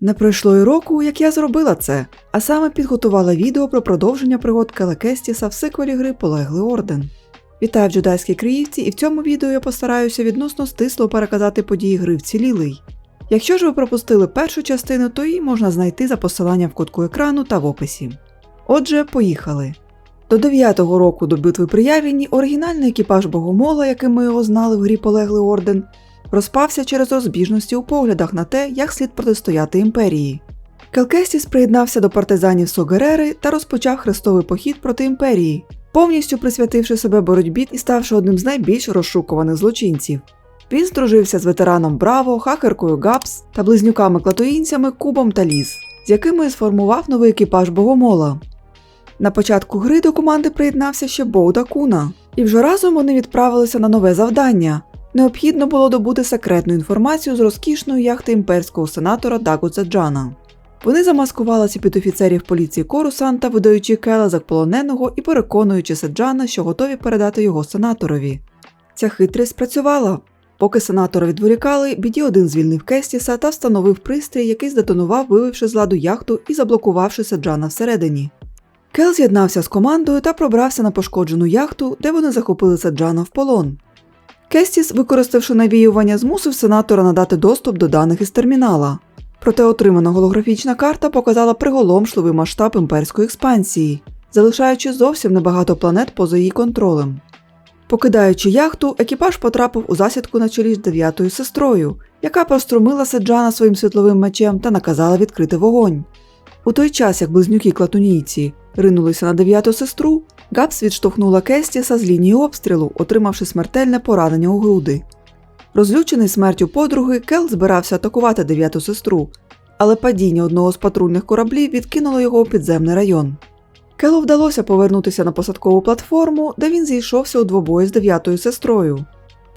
Не пройшло й року, як я зробила це, а саме підготувала відео про продовження пригод Кела Кестіса в сиквелі гри Полеглий Орден. Вітаю в джедайській Криївці, і в цьому відео я постараюся відносно стисло переказати події гри вцілілий. Якщо ж ви пропустили першу частину, то її можна знайти за посиланням в кутку екрану та в описі. Отже, поїхали. До 9-го року до битви при Явіні оригінальний екіпаж Богомола, яким ми його знали в грі Полеглий Орден, розпався через розбіжності у поглядах на те, як слід протистояти імперії. Келкестіс приєднався до партизанів Согерери та розпочав хрестовий похід проти імперії, повністю присвятивши себе боротьбі і ставши одним з найбільш розшукуваних злочинців. Він здружився з ветераном Браво, хакеркою Гапс та близнюками-клатоїнцями Кубом та Ліс, з якими сформував новий екіпаж Богомола. На початку гри до команди приєднався ще Боуда Куна, і вже разом вони відправилися на нове завдання. Необхідно було добути секретну інформацію з розкішної яхти імперського сенатора Дагуца Джана. Вони замаскувалися під офіцерів поліції Корусанта, видаючи Кела за полоненого і переконуючи Седжана, що готові передати його сенаторові. Ця хитрість спрацювала. Поки сенатора відволікали, біді один звільнив Кестіса та встановив пристрій, який здетонував, вивівши з ладу яхту і заблокувавши Седжана всередині. Кел з'єднався з командою та пробрався на пошкоджену яхту, де вони захопили Седжана в полон. Кестіс, використавши навіювання, змусив сенатора надати доступ до даних із термінала. Проте отримана голографічна карта показала приголомшливий масштаб імперської експансії, залишаючи зовсім небагато планет поза її контролем. Покидаючи яхту, екіпаж потрапив у засідку на чолі з дев'ятою сестрою, яка прострумила Седжана своїм світловим мечем та наказала відкрити вогонь. У той час, як близнюки клатунійці ринулися на дев'яту сестру, Гапс відштовхнула Кестіса з лінії обстрілу, отримавши смертельне поранення у груди. Розлючений смертю подруги, Кел збирався атакувати дев'яту сестру, але падіння одного з патрульних кораблів відкинуло його у підземний район. Келу вдалося повернутися на посадкову платформу, де він зійшовся у двобої з дев'ятою сестрою.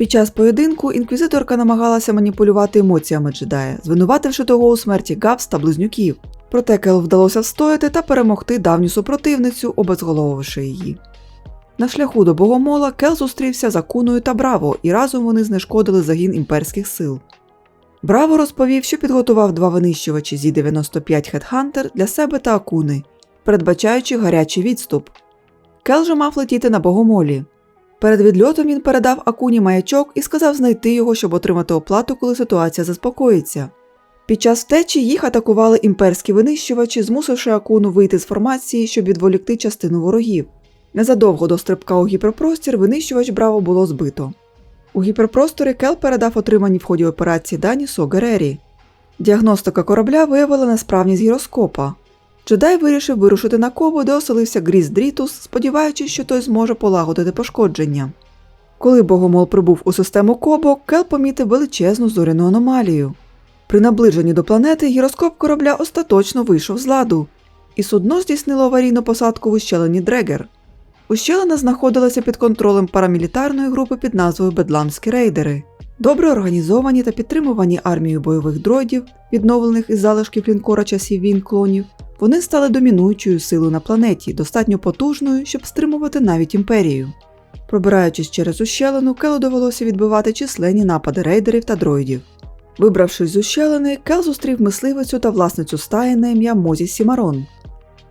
Під час поєдинку інквізиторка намагалася маніпулювати емоціями джедая, звинувативши того у смерті Гапс та близнюків. Проте Кел вдалося встояти та перемогти давню супротивницю, обезголовивши її. На шляху до Богомола Кел зустрівся з Акуною та Браво, і разом вони знешкодили загін імперських сил. Браво розповів, що підготував два винищувачі зі 95 Хедхантер для себе та Акуни, передбачаючи гарячий відступ. Кел же мав летіти на Богомолі. Перед відльотом він передав Акуні маячок і сказав знайти його, щоб отримати оплату, коли ситуація заспокоїться. Під час втечі їх атакували імперські винищувачі, змусивши Акуну вийти з формації, щоб відволікти частину ворогів. Незадовго до стрибка у гіперпростір винищувач Браво було збито. У гіперпросторі Кел передав отримані в ході операції дані Согерері. Діагностика корабля виявила несправність гіроскопа. Джедай вирішив вирушити на Кобу, де оселився Гріз Дрітус, сподіваючись, що той зможе полагодити пошкодження. Коли Богомол прибув у систему Кобо, Кел помітив величезну зоряну аномалію. При наближенні до планети гіроскоп корабля остаточно вийшов з ладу, і судно здійснило аварійну посадку в ущелині Дрегер. Ущелина знаходилася під контролем парамілітарної групи під назвою Бедламські рейдери. Добре організовані та підтримувані армією бойових дроїдів, відновлених із залишків лінкора часів війн клонів, вони стали домінуючою силою на планеті, достатньо потужною, щоб стримувати навіть імперію. Пробираючись через ущелину, Келу довелося відбивати численні напади рейдерів та дроїдів. Вибравшись з ущелини, Кел зустрів мисливицю та власницю стаї на ім'я Мозі Сімарон.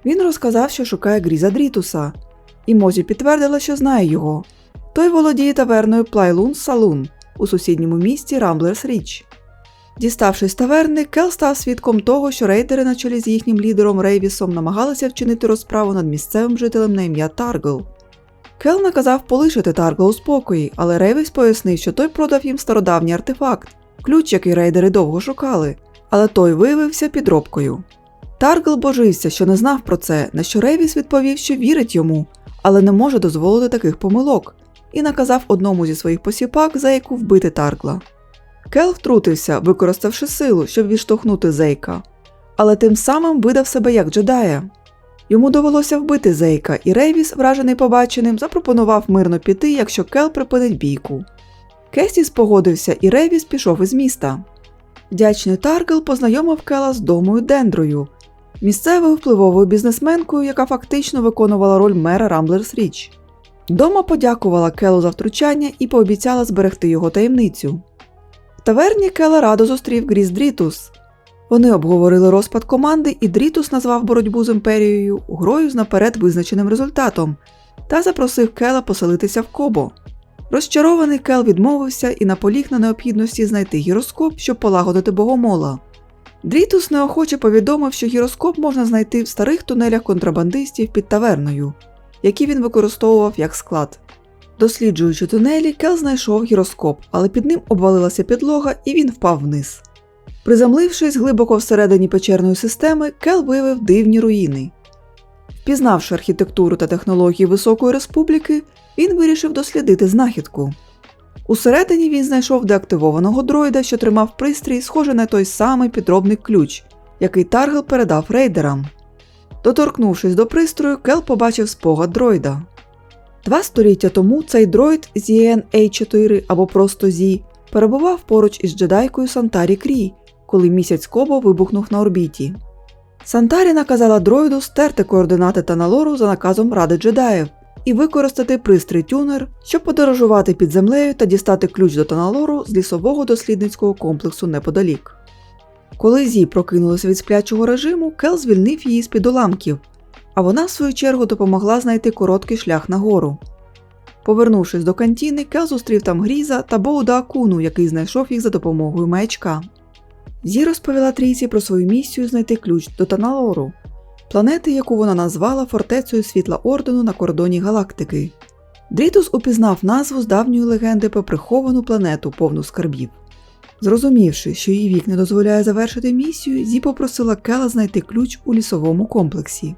Він розказав, що шукає Гріза Дрітуса, і Мозі підтвердила, що знає його. Той володіє таверною Плайлун Салун у сусідньому місті Рамблерс Річ. Діставшись таверни, Кел став свідком того, що рейдери на чолі з їхнім лідером Рейвісом намагалися вчинити розправу над місцевим жителем на ім'я Таргл. Кел наказав полишити Таргла у спокої, але Рейвіс пояснив, що той продав їм стародавній артефакт, ключ, який рейдери довго шукали, але той виявився підробкою. Таргл божився, що не знав про це, на що Рейвіс відповів, що вірить йому, але не може дозволити таких помилок, і наказав одному зі своїх посіпак Зейку вбити Таргла. Кел втрутився, використавши силу, щоб відштовхнути Зейка, але тим самим видав себе як джедая. Йому довелося вбити Зейка, і Рейвіс, вражений побаченим, запропонував мирно піти, якщо Кел припинить бійку. Кестіс погодився, і Рейвіс пішов із міста. Вдячний Таргл познайомив Кела з домою Дендрою, місцевою впливовою бізнесменкою, яка фактично виконувала роль мера Рамблерс Річ. Дома подякувала Келу за втручання і пообіцяла зберегти його таємницю. Таверні Кела радо зустрів Гріз Дрітус. Вони обговорили розпад команди, і Дрітус назвав боротьбу з імперією грою з наперед визначеним результатом та запросив Кела поселитися в Кобо. Розчарований Кел відмовився і наполіг на необхідності знайти гіроскоп, щоб полагодити богомола. Дрітус неохоче повідомив, що гіроскоп можна знайти в старих тунелях контрабандистів під таверною, які він використовував як склад. Досліджуючи тунелі, Кел знайшов гіроскоп, але під ним обвалилася підлога і він впав вниз. Приземлившись глибоко всередині печерної системи, Кел виявив дивні руїни. Впізнавши архітектуру та технології Високої Республіки, він вирішив дослідити знахідку. Усередині він знайшов деактивованого дроїда, що тримав пристрій, схожий на той самий підробний ключ, який Таргел передав рейдерам. Доторкнувшись до пристрою, Кел побачив спогад дроїда. Два століття тому цей дроїд Zien A4 або просто Зі перебував поруч із джедайкою Сантарі Крі, коли місяць Кобо вибухнув на орбіті. Сантарі наказала дроїду стерти координати Таналору за наказом Ради джедаїв і використати пристрій тюнер, щоб подорожувати під землею та дістати ключ до Таналору з лісового дослідницького комплексу неподалік. Коли Зі прокинулася від сплячого режиму, Кел звільнив її з під уламків, а вона, в свою чергу, допомогла знайти короткий шлях нагору. Повернувшись до кантіни, Кел зустрів там Гріза та Боуда Акуну, який знайшов їх за допомогою маячка. Зі розповіла трійці про свою місію знайти ключ до Таналору, планети, яку вона назвала фортецею світла ордену на кордоні галактики. Дрітус упізнав назву з давньої легенди про приховану планету повну скарбів. Зрозумівши, що її вік не дозволяє завершити місію, Зі попросила Кела знайти ключ у лісовому комплексі.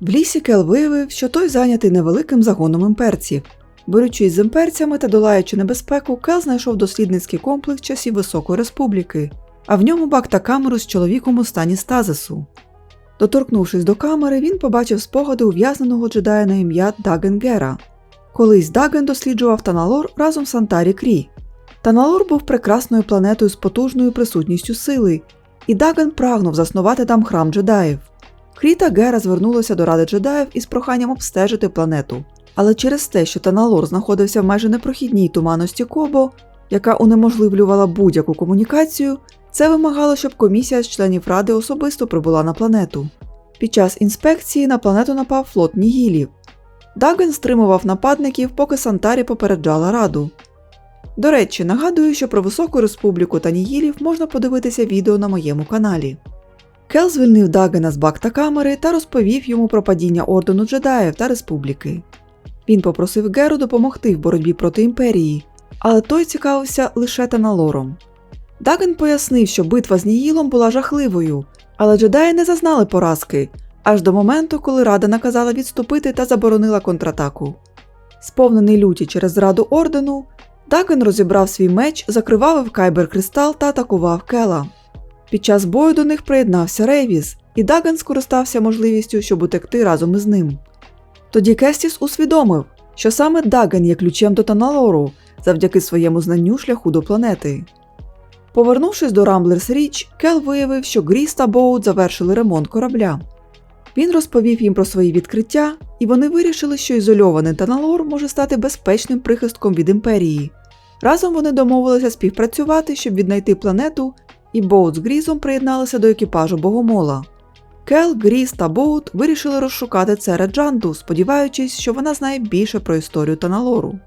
В лісі Кел виявив, що той зайнятий невеликим загоном імперців. Борючись з імперцями та долаючи небезпеку, Кел знайшов дослідницький комплекс часів Високої Республіки, а в ньому бак та камеру з чоловіком у стані стазису. Доторкнувшись до камери, він побачив спогади ув'язненого джедая на ім'я Даген Гера. Колись Даген досліджував Таналор разом з Сантарі Крі. Таналор був прекрасною планетою з потужною присутністю сили, і Даген прагнув заснувати там храм джедаїв. Крі та Гера звернулися до Ради джедаїв із проханням обстежити планету. Але через те, що Таналор знаходився в майже непрохідній туманності Кобо, яка унеможливлювала будь-яку комунікацію, це вимагало, щоб комісія з членів ради особисто прибула на планету. Під час інспекції на планету напав флот Нігілів. Даген стримував нападників, поки Сантарі попереджала раду. До речі, нагадую, що про Високу Республіку та Нігілів можна подивитися відео на моєму каналі. Кел звільнив Дагена з бак та камери та розповів йому про падіння ордену джедаїв та республіки. Він попросив Геру допомогти в боротьбі проти імперії, але той цікавився лише Таналором. Даген пояснив, що битва з Ніїлом була жахливою, але джедаї не зазнали поразки аж до моменту, коли Рада наказала відступити та заборонила контратаку. Сповнений люті через зраду ордену, Даген розібрав свій меч, закривавив Кайбер Кристал та атакував Кела. Під час бою до них приєднався Рейвіс, і Даген скористався можливістю, щоб утекти разом із ним. Тоді Кестіс усвідомив, що саме Даген є ключем до Таналору завдяки своєму знанню шляху до планети. Повернувшись до Рамблерс Річ, Кел виявив, що Гріс та Боут завершили ремонт корабля. Він розповів їм про свої відкриття, і вони вирішили, що ізольований Таналор може стати безпечним прихистком від імперії. Разом вони домовилися співпрацювати, щоб віднайти планету, і Боут з Грізом приєдналися до екіпажу Богомола. Кел, Гріз та Боут вирішили розшукати Цере Джанду, сподіваючись, що вона знає більше про історію Таналору.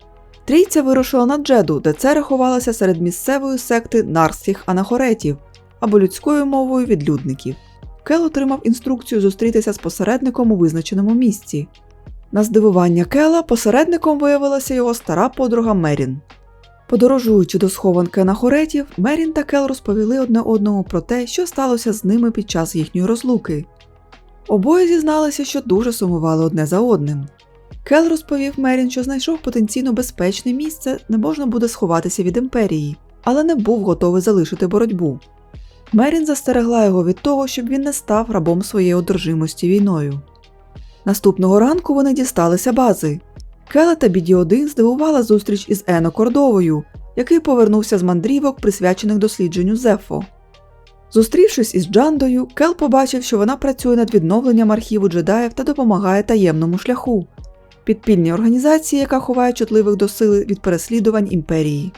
Трійця вирушила на Джеду, де це рахувалося серед місцевої секти нарських анахоретів або людською мовою відлюдників. Кел отримав інструкцію зустрітися з посередником у визначеному місці. На здивування Кела посередником виявилася його стара подруга Мерін. Подорожуючи до схованки анахоретів, Мерін та Кел розповіли одне одному про те, що сталося з ними під час їхньої розлуки. Обоє зізналися, що дуже сумували одне за одним. Кел розповів Мерін, що знайшов потенційно безпечне місце, не можна буде сховатися від імперії, але не був готовий залишити боротьбу. Мерін застерегла його від того, щоб він не став рабом своєї одержимості війною. Наступного ранку вони дісталися бази. Кела та Біді 1 здивувала зустріч із Ено Кордовою, який повернувся з мандрівок, присвячених дослідженню Зефо. Зустрівшись із Джандою, Кел побачив, що вона працює над відновленням архіву джедаїв та допомагає таємному шляху підпільній організації, яка ховає чутливих до сили від переслідувань імперії.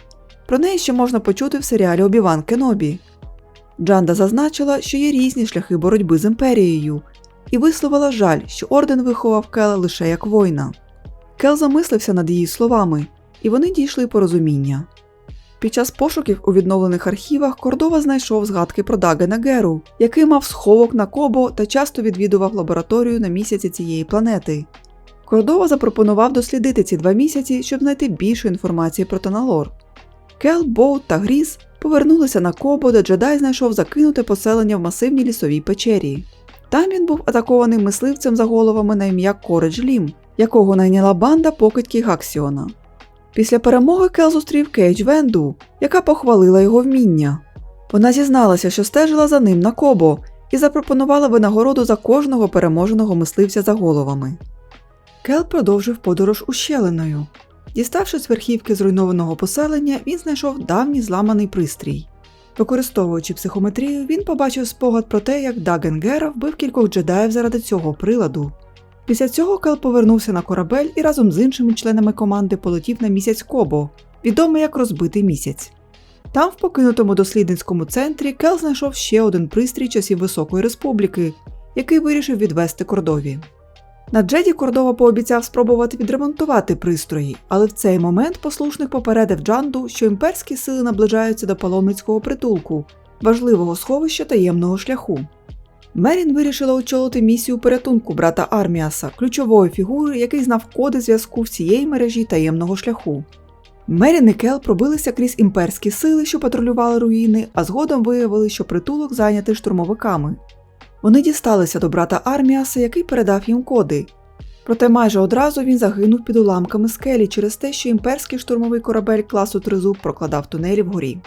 Про неї ще можна почути в серіалі Обіван Кенобі. Джанда зазначила, що є різні шляхи боротьби з імперією, і висловила жаль, що орден виховав Кела лише як воїна. Кел замислився над її словами, і вони дійшли порозуміння. Під час пошуків у відновлених архівах Кордова знайшов згадки про Дагена Геру, який мав сховок на Кобо та часто відвідував лабораторію на місяці цієї планети. Кордова запропонував дослідити ці два місяці, щоб знайти більше інформації про Таналор. Кел, Боут та Гріз повернулися на Кобо, де джедай знайшов закинуте поселення в масивній лісовій печері. Там він був атакований мисливцем за головами на ім'я Коредж Лім, якого найняла банда покидьків Гаксіона. Після перемоги Кел зустрів Кейдж Венду, яка похвалила його вміння. Вона зізналася, що стежила за ним на Кобо і запропонувала винагороду за кожного переможеного мисливця за головами. Кел продовжив подорож ущелиною. Діставшись верхівки зруйнованого поселення, він знайшов давній зламаний пристрій. Використовуючи психометрію, він побачив спогад про те, як Даген Гера вбив кількох джедаїв заради цього приладу. Після цього Кел повернувся на корабель і разом з іншими членами команди полетів на місяць Кобо, відомий як розбитий місяць. Там, в покинутому дослідницькому центрі, Кел знайшов ще один пристрій часів Високої Республіки, який вирішив відвести кордові. На Джеді Кордова пообіцяв спробувати відремонтувати пристрої, але в цей момент послушник попередив Джанду, що імперські сили наближаються до паломницького притулку, важливого сховища таємного шляху. Мерін вирішила очолити місію порятунку брата Арміаса, ключової фігури, який знав коди зв'язку всієї мережі таємного шляху. Мерін і Кел пробилися крізь імперські сили, що патрулювали руїни, а згодом виявили, що притулок зайнятий штурмовиками. Вони дісталися до брата Арміаса, який передав їм коди. Проте майже одразу він загинув під уламками скелі через те, що імперський штурмовий корабель класу Тризуб прокладав тунелі вгорі.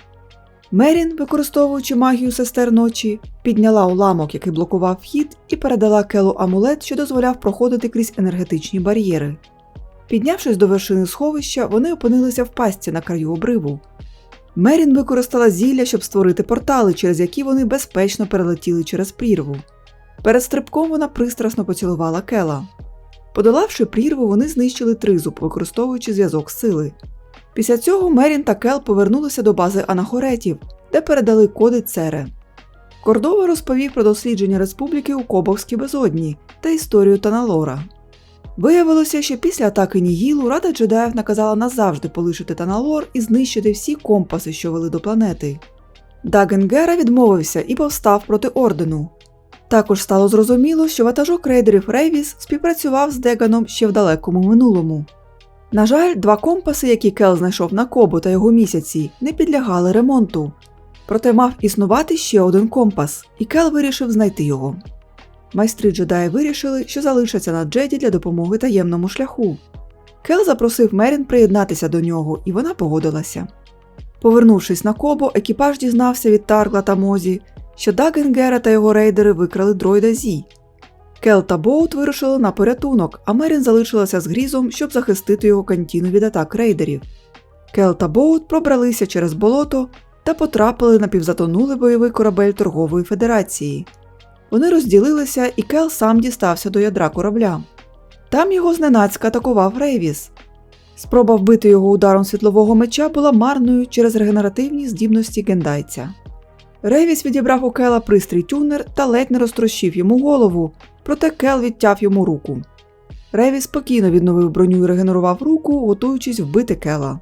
Мерін, використовуючи магію сестер ночі, підняла уламок, який блокував вхід, і передала Келу амулет, що дозволяв проходити крізь енергетичні бар'єри. Піднявшись до вершини сховища, вони опинилися в пастці на краю обриву. Мерін використала зілля, щоб створити портали, через які вони безпечно перелетіли через прірву. Перед стрибком вона пристрасно поцілувала Кела. Подолавши прірву, вони знищили тризуб, використовуючи зв'язок сили. Після цього Мерін та Кел повернулися до бази анахоретів, де передали коди Цере. Кордова розповів про дослідження республіки у Кобовській безодні та історію Таналора. Виявилося, що після атаки Нігілу Рада джедаїв наказала назавжди полишити Таналор і знищити всі компаси, що вели до планети. Даген Гера відмовився і повстав проти ордену. Також стало зрозуміло, що ватажок рейдерів Рейвіс співпрацював з Деганом ще в далекому минулому. На жаль, два компаси, які Кел знайшов на Кобу та його місяці, не підлягали ремонту. Проте мав існувати ще один компас, і Кел вирішив знайти його. Майстри джедаї вирішили, що залишаться на Джеді для допомоги таємному шляху. Кел запросив Мерін приєднатися до нього, і вона погодилася. Повернувшись на Кобо, екіпаж дізнався від Таргла та Мозі, що Дагенгера та його рейдери викрали дроїда Зі. Кел та Боут вирушили на порятунок, а Мерін залишилася з Грізом, щоб захистити його кантіну від атак рейдерів. Кел та Боут пробралися через болото та потрапили на півзатонулий бойовий корабель Торгової Федерації. Вони розділилися, і Кел сам дістався до ядра корабля. Там його зненацька атакував Рейвіс. Спроба вбити його ударом світлового меча була марною через регенеративні здібності гендайця. Рейвіс відібрав у Кела пристрій тюнер та ледь не розтрощив йому голову, проте Кел відтяв йому руку. Рейвіс спокійно відновив броню і регенерував руку, готуючись вбити Кела.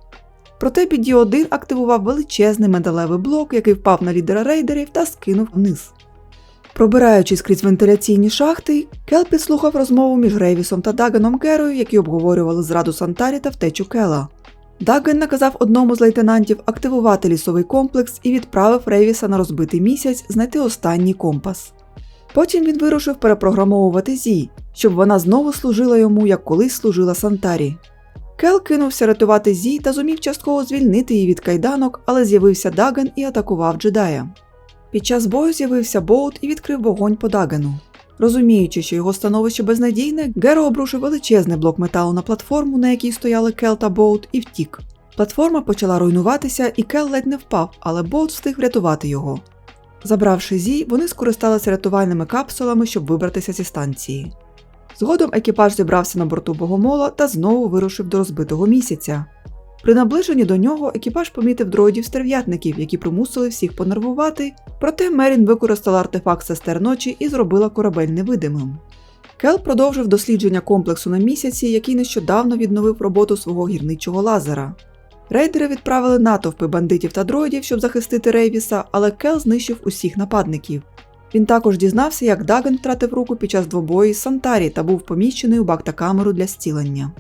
Проте піді 1 активував величезний металевий блок, який впав на лідера рейдерів та скинув вниз. Пробираючись крізь вентиляційні шахти, Кел підслухав розмову між Рейвісом та Даганом Герою, які обговорювали зраду Сантарі та втечу Кела. Даген наказав одному з лейтенантів активувати лісовий комплекс і відправив Рейвіса на розбитий місяць знайти останній компас. Потім він вирушив перепрограмовувати Зі, щоб вона знову служила йому, як колись служила Сантарі. Кел кинувся рятувати Зі та зумів частково звільнити її від кайданок, але з'явився Даген і атакував джедая. Під час бою з'явився Боут і відкрив вогонь по Дагену. Розуміючи, що його становище безнадійне, Геро обрушив величезний блок металу на платформу, на якій стояли Кел та Боут, і втік. Платформа почала руйнуватися, і Кел ледь не впав, але Боут встиг врятувати його. Забравши Зі, вони скористалися рятувальними капсулами, щоб вибратися зі станції. Згодом екіпаж зібрався на борту богомола та знову вирушив до розбитого місяця. При наближенні до нього екіпаж помітив дроїдів-стерв'ятників, які примусили всіх понервувати, проте Мерін використала артефакт сестер ночі і зробила корабель невидимим. Кел продовжив дослідження комплексу на місяці, який нещодавно відновив роботу свого гірничого лазера. Рейдери відправили натовпи бандитів та дроїдів, щоб захистити Рейвіса, але Кел знищив усіх нападників. Він також дізнався, як Даген втратив руку під час двобою із Сантарі та був поміщений у бак-камеру для зцілення.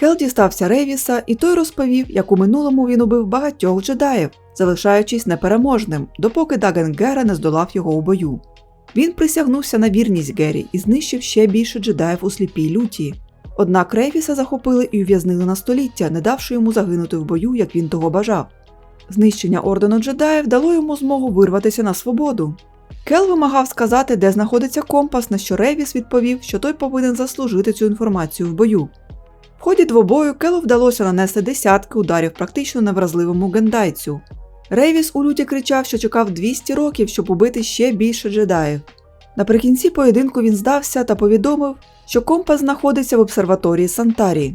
Кел дістався Рейвіса, і той розповів, як у минулому він убив багатьох джедаїв, залишаючись непереможним, допоки Даген Гера не здолав його у бою. Він присягнувся на вірність Гері і знищив ще більше джедаїв у сліпій люті. Однак Рейвіса захопили і ув'язнили на століття, не давши йому загинути в бою, як він того бажав. Знищення ордену джедаїв дало йому змогу вирватися на свободу. Кел вимагав сказати, де знаходиться компас, на що Рейвіс відповів, що той повинен заслужити цю інформацію в бою. В ході двобою Келу вдалося нанести десятки ударів практично невразливому гендайцю. Рейвіс у люті кричав, що чекав 200 років, щоб убити ще більше джедаїв. Наприкінці поєдинку він здався та повідомив, що компас знаходиться в обсерваторії Сантарі.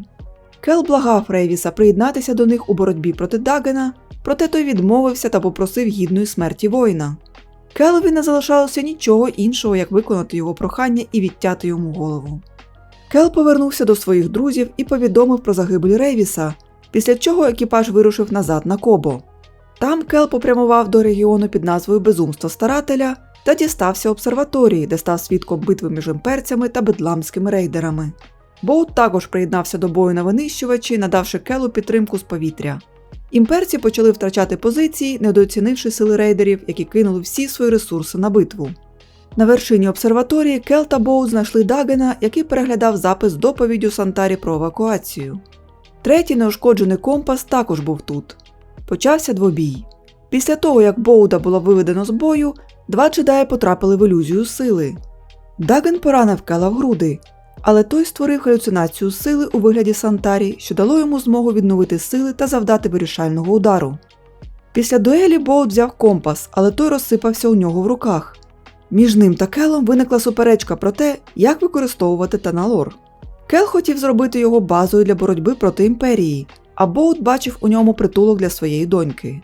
Кел благав Рейвіса приєднатися до них у боротьбі проти Дагена, проте той відмовився та попросив гідної смерті воїна. Келові не залишалося нічого іншого, як виконати його прохання і відтяти йому голову. Кел повернувся до своїх друзів і повідомив про загибель Рейвіса, після чого екіпаж вирушив назад на Кобо. Там Кел попрямував до регіону під назвою Безумство старателя та дістався обсерваторії, де став свідком битви між імперцями та бедламськими рейдерами. Боут також приєднався до бою на винищувачі, надавши Келу підтримку з повітря. Імперці почали втрачати позиції, недооцінивши сили рейдерів, які кинули всі свої ресурси на битву. На вершині обсерваторії Кел та Боут знайшли Дагена, який переглядав запис доповіддю Сантарі про евакуацію. Третій неушкоджений компас також був тут. Почався двобій. Після того, як Боуда було виведено з бою, два джедаї потрапили в ілюзію сили. Даген поранив Кела в груди, але той створив галюцинацію сили у вигляді Сантарі, що дало йому змогу відновити сили та завдати вирішального удару. Після дуелі Боут взяв компас, але той розсипався у нього в руках. Між ним та Келом виникла суперечка про те, як використовувати Таналор. Кел хотів зробити його базою для боротьби проти імперії, а Боут бачив у ньому притулок для своєї доньки.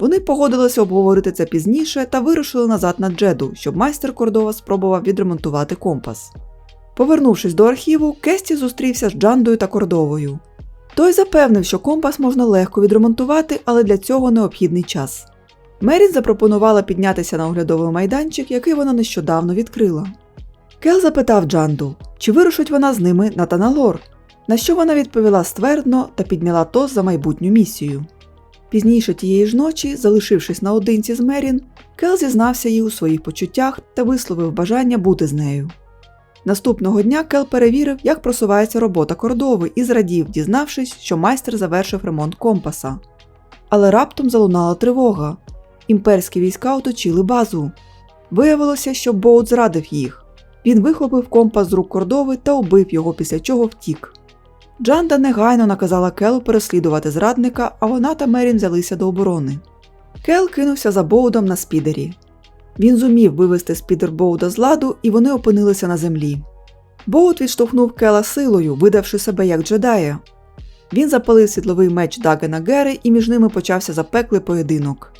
Вони погодилися обговорити це пізніше та вирушили назад на Джеду, щоб майстер Кордова спробував відремонтувати компас. Повернувшись до архіву, Кесті зустрівся з Джандою та Кордовою. Той запевнив, що компас можна легко відремонтувати, але для цього необхідний час. Мерін запропонувала піднятися на оглядовий майданчик, який вона нещодавно відкрила. Кел запитав Джанду, чи вирушить вона з ними на Таналор, на що вона відповіла ствердно та підняла тост за майбутню місію. Пізніше тієї ж ночі, залишившись наодинці з Мерін, Кел зізнався їй у своїх почуттях та висловив бажання бути з нею. Наступного дня Кел перевірив, як просувається робота кордови, і зрадів, дізнавшись, що майстер завершив ремонт компаса. Але раптом залунала тривога. Імперські війська оточили базу. Виявилося, що Боут зрадив їх. Він вихопив компас з рук кордови та убив його, після чого втік. Джанда негайно наказала Келу переслідувати зрадника, а вона та Мерін взялися до оборони. Кел кинувся за Боудом на спідері. Він зумів вивести спідер Боуда з ладу, і вони опинилися на землі. Боуд відштовхнув Кела силою, видавши себе як джедая. Він запалив світловий меч Дагена Гери, і між ними почався запеклий поєдинок.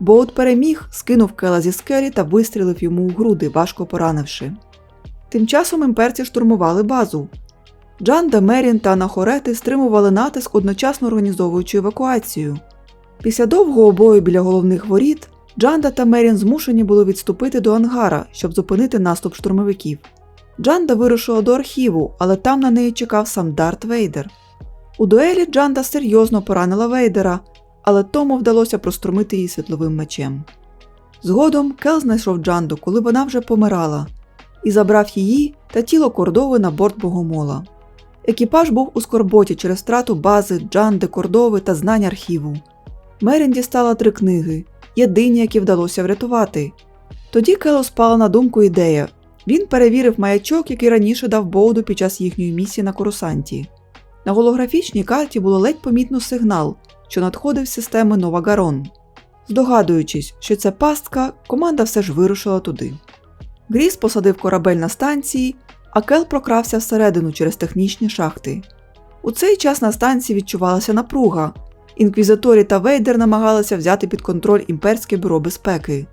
Боут переміг, скинув Кела зі скелі та вистрілив йому у груди, важко поранивши. Тим часом імперці штурмували базу. Джанда, Мерін та Анахорети стримували натиск, одночасно організовуючи евакуацію. Після довгого бою біля головних воріт Джанда та Мерін змушені були відступити до ангара, щоб зупинити наступ штурмовиків. Джанда вирушила до архіву, але там на неї чекав сам Дарт Вейдер. У дуелі Джанда серйозно поранила Вейдера, але тому вдалося прострумити її світловим мечем. Згодом Кел знайшов Джанду, коли вона вже помирала, і забрав її та тіло кордови на борт богомола. Екіпаж був у скорботі через втрату бази, Джанди, кордови та знань архіву. Мерін дістала три книги, єдині, які вдалося врятувати. Тоді Келу спала на думку ідея. Він перевірив маячок, який раніше дав Боуду під час їхньої місії на Корусанті. На голографічній карті було ледь помітно сигнал, що надходив з системи Новагарон. Здогадуючись, що це пастка, команда все ж вирушила туди. Гріс посадив корабель на станції, а Кел прокрався всередину через технічні шахти. У цей час на станції відчувалася напруга, інквізиторі та Вейдер намагалися взяти під контроль імперське бюро безпеки.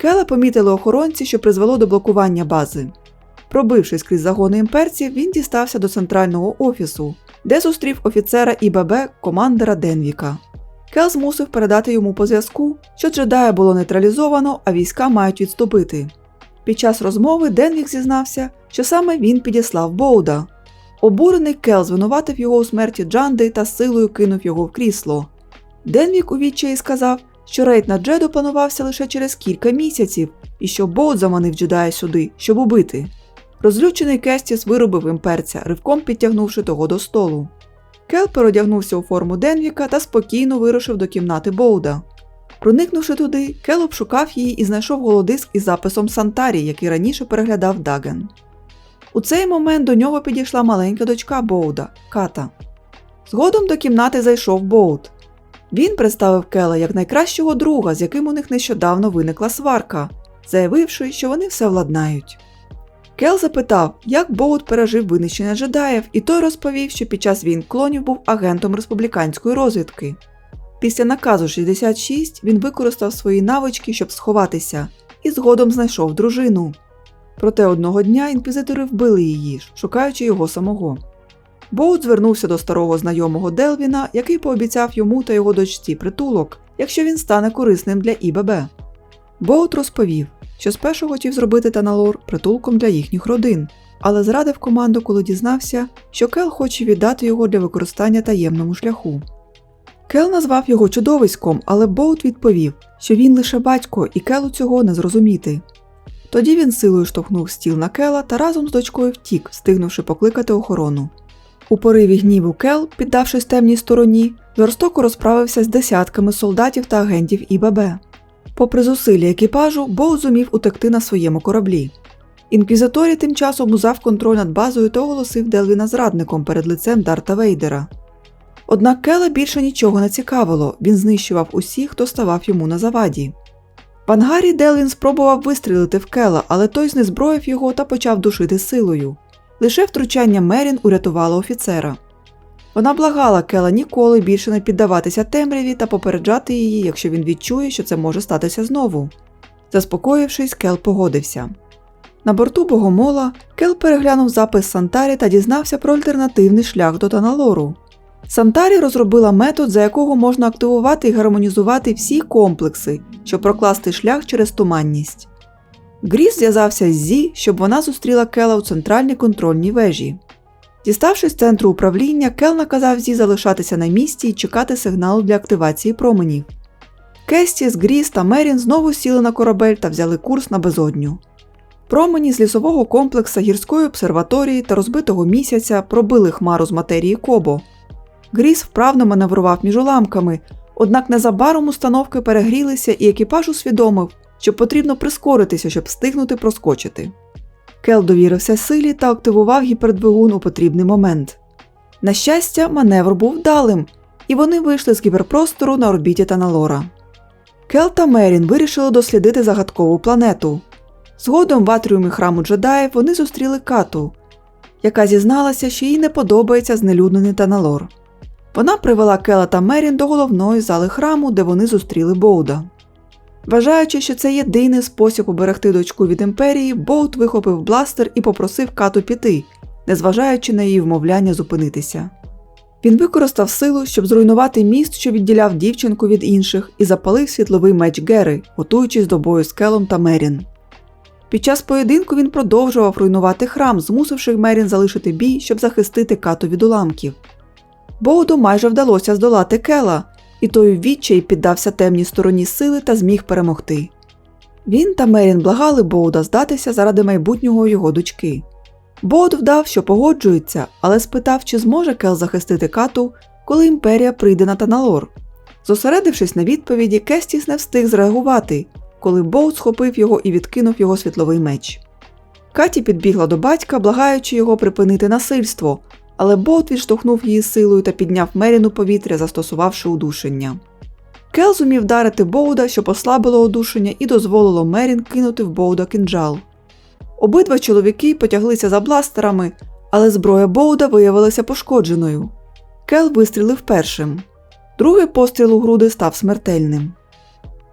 Кела помітили охоронці, що призвело до блокування бази. Пробившись крізь загони імперців, він дістався до центрального офісу, де зустрів офіцера ІББ командира Денвіка. Кел змусив передати йому по зв'язку, що джедая було нейтралізовано, а війська мають відступити. Під час розмови Денвік зізнався, що саме він підіслав Боуда. Обурений Кел звинуватив його у смерті Джанди та силою кинув його в крісло. Денвік у відчаї сказав, що рейд на Джеду планувався лише через кілька місяців і що Боуд заманив джедая сюди, щоб убити. Розлючений Кестіс виробив імперця, ривком підтягнувши того до столу. Кел переодягнувся у форму Денвіка та спокійно вирушив до кімнати Боуда. Проникнувши туди, Кел обшукав її і знайшов голодиск із записом Сантарі, який раніше переглядав Даген. У цей момент до нього підійшла маленька дочка Боуда Ката. Згодом до кімнати зайшов Боуд. Він представив Кела як найкращого друга, з яким у них нещодавно виникла сварка, заявивши, що вони все владнають. Кел запитав, як Боут пережив винищення джедаїв, і той розповів, що під час війн клонів був агентом республіканської розвідки. Після наказу 66 він використав свої навички, щоб сховатися, і згодом знайшов дружину. Проте одного дня інквізитори вбили її, шукаючи його самого. Боут звернувся до старого знайомого Делвіна, який пообіцяв йому та його дочці притулок, якщо він стане корисним для ІББ. Боут розповів, що спершу хотів зробити Таналор притулком для їхніх родин, але зрадив команду, коли дізнався, що Кел хоче віддати його для використання таємному шляху. Кел назвав його чудовиськом, але Боут відповів, що він лише батько і Келу цього не зрозуміти. Тоді він силою штовхнув стіл на Кела та разом з дочкою втік, встигнувши покликати охорону. У пориві гніву Кел, піддавшись темній стороні, жорстоко розправився з десятками солдатів та агентів ІББ. Попри зусилля екіпажу, Боу зумів утекти на своєму кораблі. Інквізиторі тим часом узяв контроль над базою та оголосив Делвіна зрадником перед лицем Дарта Вейдера. Однак Кела більше нічого не цікавило, він знищував усіх, хто ставав йому на заваді. В ангарі Делвін спробував вистрілити в Кела, але той знезброїв його та почав душити силою. Лише втручання Мерін урятувало офіцера. Вона благала Кела ніколи більше не піддаватися темряві та попереджати її, якщо він відчує, що це може статися знову. Заспокоївшись, Кел погодився. На борту Богомола Кел переглянув запис Сантарі та дізнався про альтернативний шлях до Таналору. Сантарі розробила метод, за якого можна активувати і гармонізувати всі комплекси, щоб прокласти шлях через туманність. Гріс зв'язався з Зі, щоб вона зустріла Кела у центральній контрольній вежі. Діставшись з центру управління, Кел наказав Зі залишатися на місці і чекати сигналу для активації променів. Кестіс, Гріс та Мерін знову сіли на корабель та взяли курс на безодню. Промені з лісового комплекса гірської обсерваторії та розбитого місяця пробили хмару з матерії Кобо. Гріс вправно маневрував між уламками, однак незабаром установки перегрілися, і екіпаж усвідомив, що потрібно прискоритися, щоб встигнути проскочити. Кел довірився силі та активував гіпердвигун у потрібний момент. На щастя, маневр був вдалим, і вони вийшли з гіперпростору на орбіті Таналора. Кел та Мерін вирішили дослідити загадкову планету. Згодом в атріумі храму джедаїв вони зустріли Кату, яка зізналася, що їй не подобається знелюднений Таналор. Вона привела Кела та Мерін до головної зали храму, де вони зустріли Боуда. Вважаючи, що це єдиний спосіб уберегти дочку від імперії, Боут вихопив бластер і попросив Кату піти, незважаючи на її вмовляння зупинитися. Він використав силу, щоб зруйнувати міст, що відділяв дівчинку від інших, і запалив світловий меч Гери, готуючись до бою з Келом та Мерін. Під час поєдинку він продовжував руйнувати храм, змусивши Мерін залишити бій, щоб захистити Кату від уламків. Боуду майже вдалося здолати Кела, і той у відчаї піддався темній стороні сили та зміг перемогти. Він та Мерін благали Боуда здатися заради майбутнього його дочки. Боуд вдав, що погоджується, але спитав, чи зможе Кел захистити Кату, коли імперія прийде на Таналор. Зосередившись на відповіді, Кестіс не встиг зреагувати, коли Боуд схопив його і відкинув його світловий меч. Каті підбігла до батька, благаючи його припинити насильство, але Боут відштовхнув її силою та підняв Мерін у повітря, застосувавши удушення. Кел зумів вдарити Боуда, що послабило удушення, і дозволило Мерін кинути в Боуда кинджал. Обидва чоловіки потяглися за бластерами, але зброя Боуда виявилася пошкодженою. Кел вистрілив першим. Другий постріл у груди став смертельним.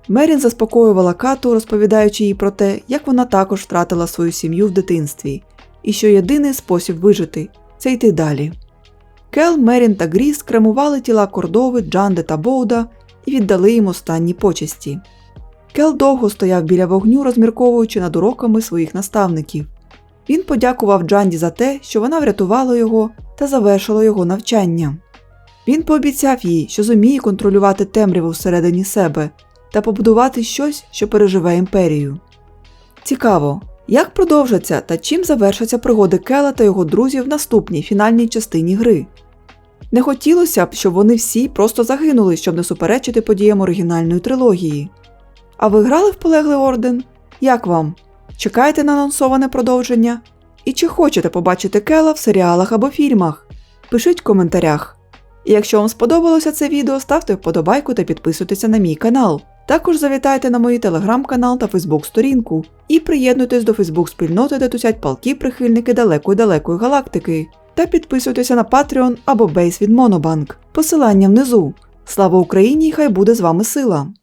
Мерін заспокоювала Кату, розповідаючи їй про те, як вона також втратила свою сім'ю в дитинстві, і що єдиний спосіб вижити це йти далі. Кел, Мерін та Гріс кремували тіла Кордови, Джанди та Боуда і віддали їм останні почесті. Кел довго стояв біля вогню, розмірковуючи над уроками своїх наставників. Він подякував Джанді за те, що вона врятувала його та завершила його навчання. Він пообіцяв їй, що зуміє контролювати темряву всередині себе та побудувати щось, що переживе імперію. Цікаво, як продовжаться та чим завершаться пригоди Кела та його друзів в наступній фінальній частині гри. Не хотілося б, щоб вони всі просто загинули, щоб не суперечити подіям оригінальної трилогії. А ви грали в полеглий орден? Як вам? Чекаєте на анонсоване продовження? І чи хочете побачити Кела в серіалах або фільмах? Пишіть в коментарях. І якщо вам сподобалося це відео, ставте вподобайку та підписуйтеся на мій канал. Також завітайте на мої телеграм-канал та фейсбук-сторінку і приєднуйтесь до фейсбук-спільноти, де тусять палки прихильники далекої далекої галактики. Та підписуйтеся на Patreon або Бейс від Monobank. Посилання внизу. Слава Україні! Хай буде з вами сила!